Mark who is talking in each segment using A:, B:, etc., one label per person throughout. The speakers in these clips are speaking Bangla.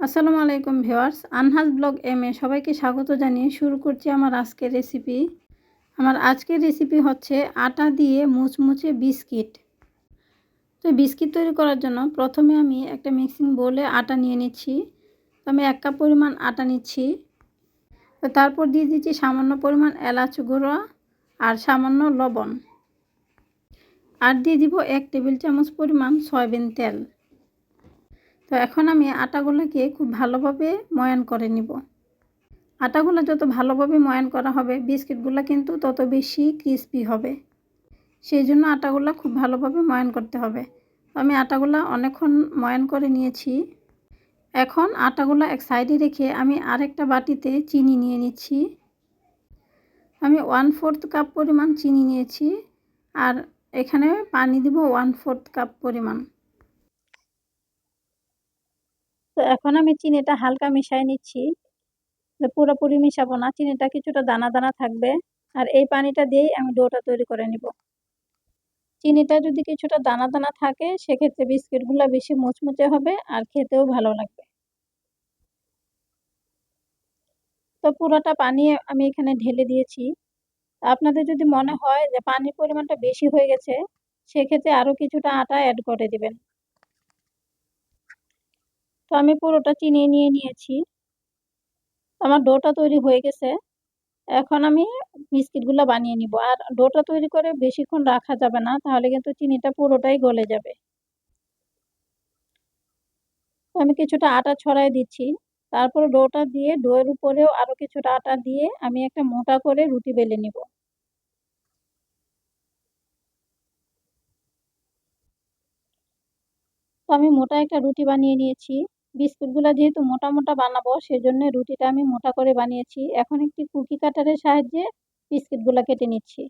A: আসসালামু আলাইকুম viewers Anhaj vlog M A সবাইকে স্বাগত জানিয়ে শুরু করছি আমার আজকের রেসিপি আমার আজকের রেসিপি হচ্ছে আটা দিয়ে মুচমুচে বিস্কিট। তো বিস্কিট তৈরি করার জন্য প্রথমে আমি একটা মিক্সিং বোলে আটা নিয়ে নিচ্ছি। আমি এক কাপ পরিমাণ আটা নিচ্ছি। তো তারপর দিয়ে দিচ্ছি সামান্য পরিমাণ এলাচ গুঁড়ো আর সামান্য লবণ। আর দিয়ে দিব এক টেবিল চামচ পরিমাণ সয়াবিন তেল। তো এখন আমি আটাগুলোকে খুব ভালোভাবে ময়ান করে নিব। আটাগুলো যত ভালোভাবে ময়ান করা হবে, বিস্কিটগুলো কিন্তু তত বেশি ক্রিস্পি হবে। সেই জন্য আটাগুলো খুব ভালোভাবে ময়ান করতে হবে। আমি আটাগুলো অনেকক্ষণ ময়ান করে নিয়েছি। এখন আটাগুলো এক সাইডে রেখে আমি আরেকটা বাটিতে চিনি নিয়ে নিচ্ছি। আমি ওয়ান ফোর্থ কাপ পরিমাণ চিনি নিয়েছি। আর এখানে পানি দিব ওয়ান ফোর্থ কাপ পরিমাণ। তো এখন আমি চিনিটা হালকা মিশাই নিচ্ছি। পুরোপুরি মিশাবো না, চিনিটা কিছুটা দানা দানা থাকবে। আর এই পানিটা দিয়েই আমি ডোটা তৈরি করে নিব। চিনিটা যদি কিছুটা দানা দানা থাকে, সেক্ষেত্রে বিস্কিটগুলো বেশি মুচমুচে হবে আর খেতেও ভালো লাগবে। তো পুরোটা পানি আমি এখানে ঢেলে দিয়েছি। আপনাদের যদি মনে হয় যে পানির পরিমাণটা বেশি হয়ে গেছে, সেক্ষেত্রে আরও কিছুটা আটা অ্যাড করে দিবেন। তো আমি পুরোটা চিনিয়ে নিয়ে নিয়েছি। আমার ডোটা তৈরি হয়ে গেছে। এখন আমি বিস্কিটগুলো বানিয়ে নিব। আর ডোটা তৈরি করে বেশিক্ষণ রাখা যাবে না, তাহলে কিন্তু চিনিটা পুরোটাই গলে যাবে। আমি কিছুটা আটা ছড়াই দিচ্ছি। তারপরে ডোটা দিয়ে ডোয়ের উপরেও আরও কিছুটা আটা দিয়ে আমি একটা মোটা করে রুটি বেলে নিব। তো আমি মোটা একটা রুটি বানিয়ে নিয়েছি। বিস্কুটগুলো যেহেতু মোটা মোটা বানাবো, সেজন্য রুটিটা আমি মোটা করে বানিয়েছি। এখন একটি কুকি কাটারের সাহায্যে বিস্কিটগুলো কেটে নিচ্ছি।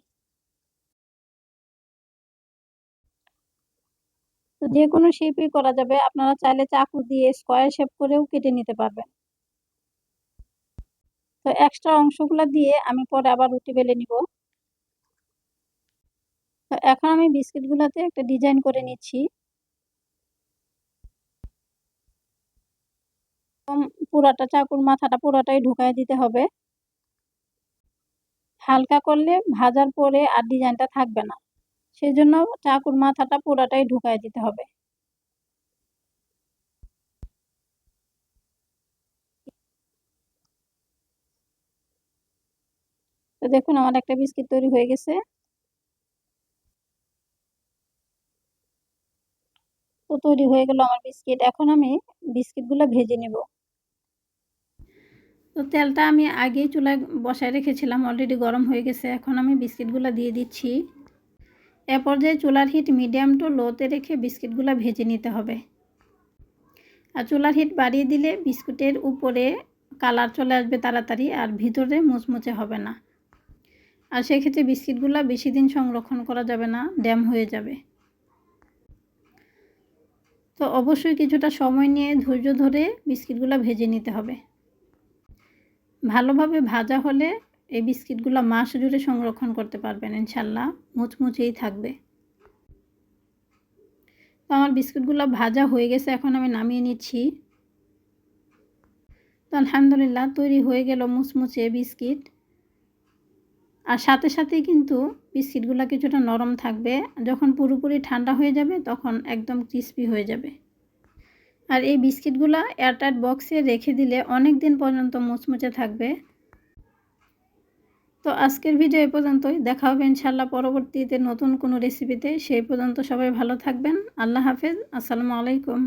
A: তো যে কোনো শেপই করা যাবে। আপনারা চাইলে চাকু দিয়ে স্কোয়ার শেপ করেও কেটে নিতে পারবেন। তো এক্সট্রা অংশগুলো দিয়ে আমি পরে আবার রুটি বেলে নিব। তো এখন আমি বিস্কিটগুলোতে একটা ডিজাইন করে নিচ্ছি। পুরাটা চাকুর মাথাটা পুরাটাই ঢুকাই দিতে হবে। হালকা করলে ভাজার পরে আর ডিজাইনটা থাকবে না। সেই জন্য চাকুর মাথাটা পুরাটাই ঢুকাই দিতে হবে। তো দেখুন আমার একটা বিস্কিট তৈরি হয়ে গেছে। তো তৈরি হয়ে গেল আমার বিস্কিট। এখন আমি বিস্কিটগুলো ভেজে নেব। তো তেলটা আমি আগেই চুলায় বসায় রেখেছিলাম অলরেডি গরম হয়ে গেছে, এখন আমি বিস্কিটগুলো দিয়ে দিচ্ছি। এ পর্যায়ে চুলার হিট মিডিয়াম টু লোতে রেখে বিস্কিটগুলো ভেজে নিতে হবে। আর চুলার হিট বাড়িয়ে দিলে বিস্কুটের উপরে কালার চলে আসবে তাড়াতাড়ি, আর ভিতরে মুচমুচে হবে না। আর সেক্ষেত্রে বিস্কিটগুলো বেশি দিন সংরক্ষণ করা যাবে না, ড্যাম হয়ে যাবে। তো অবশ্যই কিছুটা সময় নিয়ে ধৈর্য ধরে বিস্কিটগুলো ভেজে নিতে হবে। ভালোভাবে ভাজা হলে এই বিস্কিটগুলো মাস জুড়ে সংরক্ষণ করতে পারবেন, ইনশাল্লাহ। মুচমুচেই থাকবে। তো আমার বিস্কুটগুলো ভাজা হয়ে গেছে, এখন আমি নামিয়ে নিচ্ছি। তো আলহামদুলিল্লাহ তৈরি হয়ে গেল মুচমুচে বিস্কিট। আর সাথে সাথেই কিন্তু বিস্কিটগুলো কিছুটা নরম থাকবে। যখন পুরোপুরি ঠান্ডা হয়ে যাবে, তখন একদম ক্রিস্পি হয়ে যাবে। আর এই বিস্কিটগুলো এয়ারটাইট বক্সে রেখে দিলে অনেক দিন পর্যন্ত মুচমুচে থাকবে। তো আজকের ভিডিও এ পর্যন্তই। দেখা হবে ইনশাল্লাহ পরবর্তীতে নতুন কোনো রেসিপিতে সেই পর্যন্ত সবাই ভালো থাকবেন। আল্লাহ হাফেজ। আসসালামু আলাইকুম।